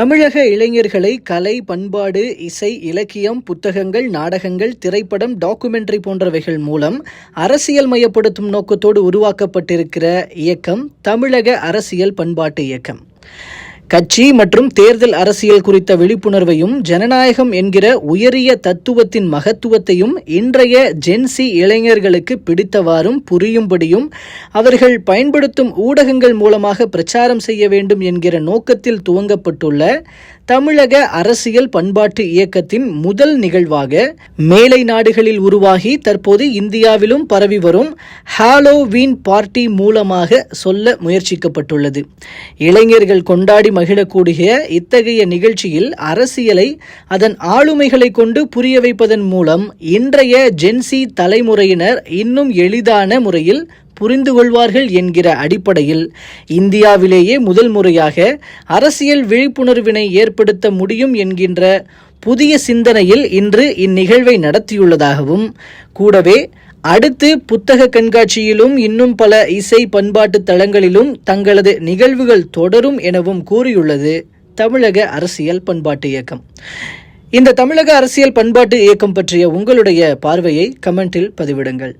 தமிழக இளைஞர்களை கலை பண்பாடு இசை இலக்கியம் புத்தகங்கள் நாடகங்கள் திரைப்படம் டாக்குமெண்ட்ரி போன்றவைகள் மூலம் அரசியல் மயப்படுத்தும் நோக்கத்தோடு உருவாக்கப்பட்டிருக்கிற இயக்கம் தமிழக அரசியல் பண்பாட்டு இயக்கம். கட்சி மற்றும் தேர்தல் அரசியல் குறித்த விழிப்புணர்வையும் ஜனநாயகம் என்கிற உயரிய தத்துவத்தின் மகத்துவத்தையும் இன்றைய ஜென்சி இளைஞர்களுக்கு பிடித்தவாறும் புரியும்படியும் அவர்கள் பயன்படுத்தும் ஊடகங்கள் மூலமாக பிரச்சாரம் செய்ய வேண்டும் என்கிற நோக்கத்தில் துவங்கப்பட்டுள்ள தமிழக அரசியல் பண்பாட்டு இயக்கத்தின் முதல் நிகழ்வாக மேலை நாடுகளில் உருவாகி தற்போது இந்தியாவிலும் பரவி வரும் ஹாலோவீன் பார்ட்டி மூலமாக சொல்ல முயற்சிக்கப்பட்டுள்ளது. இளைஞர்கள் கொண்டாடி மகிழக்கூடிய இத்தகைய நிகழ்ச்சியில் அரசியலை அதன் ஆளுமைகளை கொண்டு புரிய வைப்பதன் மூலம் இன்றைய ஜென்சி தலைமுறையினர் இன்னும் எளிதான முறையில் புரிந்து கொள்வார்கள் என்கிற அடிப்படையில் இந்தியாவிலேயே முதல் முறையாக அரசியல் விழிப்புணர்வினை ஏற்படுத்த முடியும் என்கின்ற புதிய சிந்தனையில் இன்று இந்நிகழ்வை நடத்தியுள்ளதாகவும் கூடவே அடுத்து புத்தக கண்காட்சியிலும் இன்னும் பல இசை பண்பாட்டு தளங்களிலும் தங்களது நிகழ்வுகள் தொடரும் எனவும் கூறியுள்ளது தமிழக அரசியல் பண்பாட்டு இயக்கம். இந்த தமிழக அரசியல் பண்பாட்டு இயக்கம் பற்றிய உங்களுடைய பார்வையை கமெண்டில் பதிவிடுங்கள்.